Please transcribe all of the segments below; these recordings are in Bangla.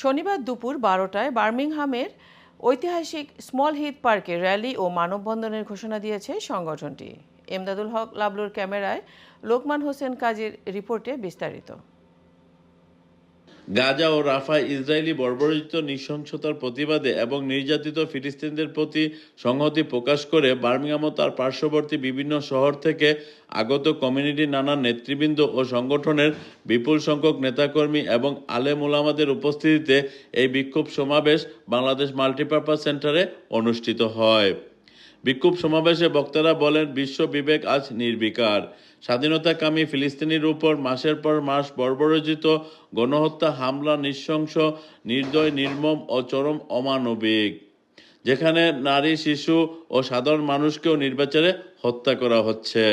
শনিবার দুপুর বারোটায় বার্মিংহামের ঐতিহাসিক স্মল হিথ পার্কে র্যালি ও মানববন্ধনের ঘোষণা দিয়েছে সংগঠনটি। এমদাদুল হক লাবলুর ক্যামেরায় লোকমান হোসেন কাজীর রিপোর্টে বিস্তারিত। গাজা ও রাফায় ইসরায়েলি বর্বরিত নৃশংসতার প্রতিবাদে এবং নির্যাতিত ফিলিস্তিনদের প্রতি সংহতি প্রকাশ করে বার্মিংহাম তার পার্শ্ববর্তী বিভিন্ন শহর থেকে আগত কমিউনিটির নানা নেতৃবৃন্দ ও সংগঠনের বিপুল সংখ্যক নেতাকর্মী এবং আলেম ওলামাদের উপস্থিতিতে এই বিক্ষোভ সমাবেশ বাংলাদেশ মাল্টিপারপাস সেন্টারে অনুষ্ঠিত হয়। বিক্ষোভ সমাবেশে বক্তারা বলেন, বিশ্ব বিবেক আজ নির্বিকার। স্বাধীনতাকামী ফিলিস্তিনির উপর মাসের পর মাস বর্বরোচিত গণহত্যা, হামলা, নৃশংস, নির্দয়, নির্মম ও চরম অমানবিক, যেখানে নারী, শিশু ও সাধারণ মানুষকেও নির্বাচনে হত্যা করা হচ্ছে।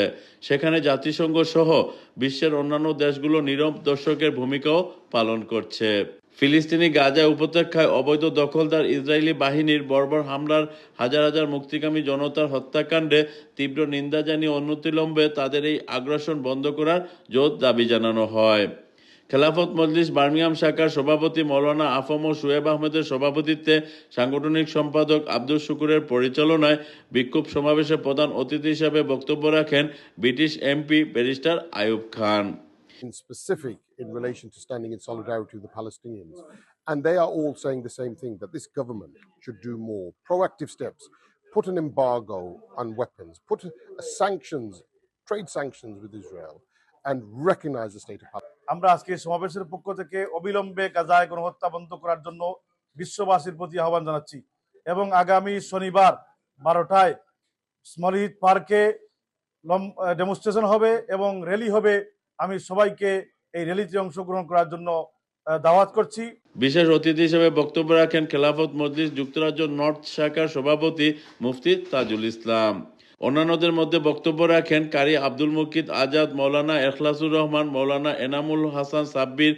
সেখানে জাতিসংঘ সহ বিশ্বের অন্যান্য দেশগুলো নীরব দর্শকের ভূমিকাও পালন করছে। ফিলিস্তিনি গাজা উপত্যকায় অবৈধ দখলদার ইসরায়েলি বাহিনীর বর্বর হামলার হাজার হাজার মুক্তিকামী জনতার হত্যাকাণ্ডে তীব্র নিন্দা জানিয়ে অনতিলম্বে তাদের এই আগ্রাসন বন্ধ করার জোর দাবি জানানো হয়। খেলাফত মজলিস বার্মিংহাম শাখার সভাপতি মৌলানা আফম ও সুয়েব আহমেদের সভাপতিত্বে সাংগঠনিক সম্পাদক আব্দুল শুকুরের পরিচালনায় বিক্ষোভ সমাবেশে প্রধান অতিথি হিসাবে বক্তব্য রাখেন British MP barrister Ayub Khan. in specific in relation to standing in solidarity with the Palestinians. And they are all saying the same thing that this government should do more proactive steps, put an embargo on weapons, put a, a sanctions, trade sanctions with Israel, and recognize the state of Palestine. আমরা আজকে সমাবেশের পক্ষ থেকে অবিলম্বে গাজায় গণহত্যা বন্ধ করার জন্য বিশ্ববাসীর প্রতি আহ্বান জানাচ্ছি এবং আগামী শনিবার বারোটায় স্মলিত পার্কে ডেমনস্ট্রেশন হবে এবং র্যালি হবে আমি সবাইকে এই র্যালিতে অংশগ্রহণ করার জন্য দাওয়াত করছি। বিশেষ অতিথি হিসেবে বক্তব্য রাখেন খেলাফত মজলিস যুক্তরাজ্য নর্থ শাখার সভাপতি মুফতি তাজুল ইসলাম। অন্যান্যদের মধ্যে বক্তব্য রাখেন কারি আব্দুল মুকিদ আজাদ, মৌলানা এখলাসুর রহমান, মৌলানা এনামুল হাসান সাব্বির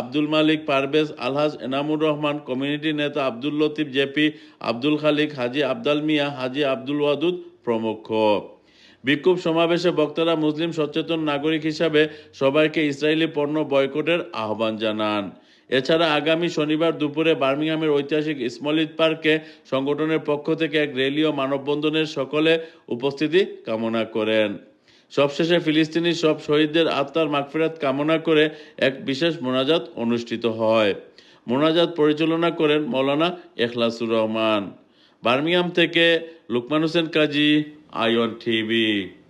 আব্দুল মালিক পারভেজ, আলহাজ এনামুর রহমান, কমিউনিটি নেতা আব্দুল লতিফ জেপি, আব্দুল খালিক, হাজি আবদাল মিয়া, হাজি আব্দুল ওয়াদুদ প্রমুখ। বিক্ষোভ সমাবেশে বক্তারা মুসলিম সচেতন নাগরিক হিসাবে সবাইকে ইসরায়েলি পণ্য বয়কটের আহ্বান জানান। এছাড়া আগামী শনিবার দুপুরে বার্মিংহামের ঐতিহাসিক স্মলিত পার্কে সংগঠনের পক্ষ থেকে এক র্যালি ও মানববন্ধনের সকলে উপস্থিতি কামনা করেন। সবশেষে ফিলিস্তিনি সব শহীদদের আত্মার মাগফিরাত কামনা করে এক বিশেষ মোনাজাত অনুষ্ঠিত হয়। মোনাজাত পরিচালনা করেন মৌলানা এখলাসুর রহমান। বার্মিংহাম থেকে লুকমান হোসেন কাজী Ion TV.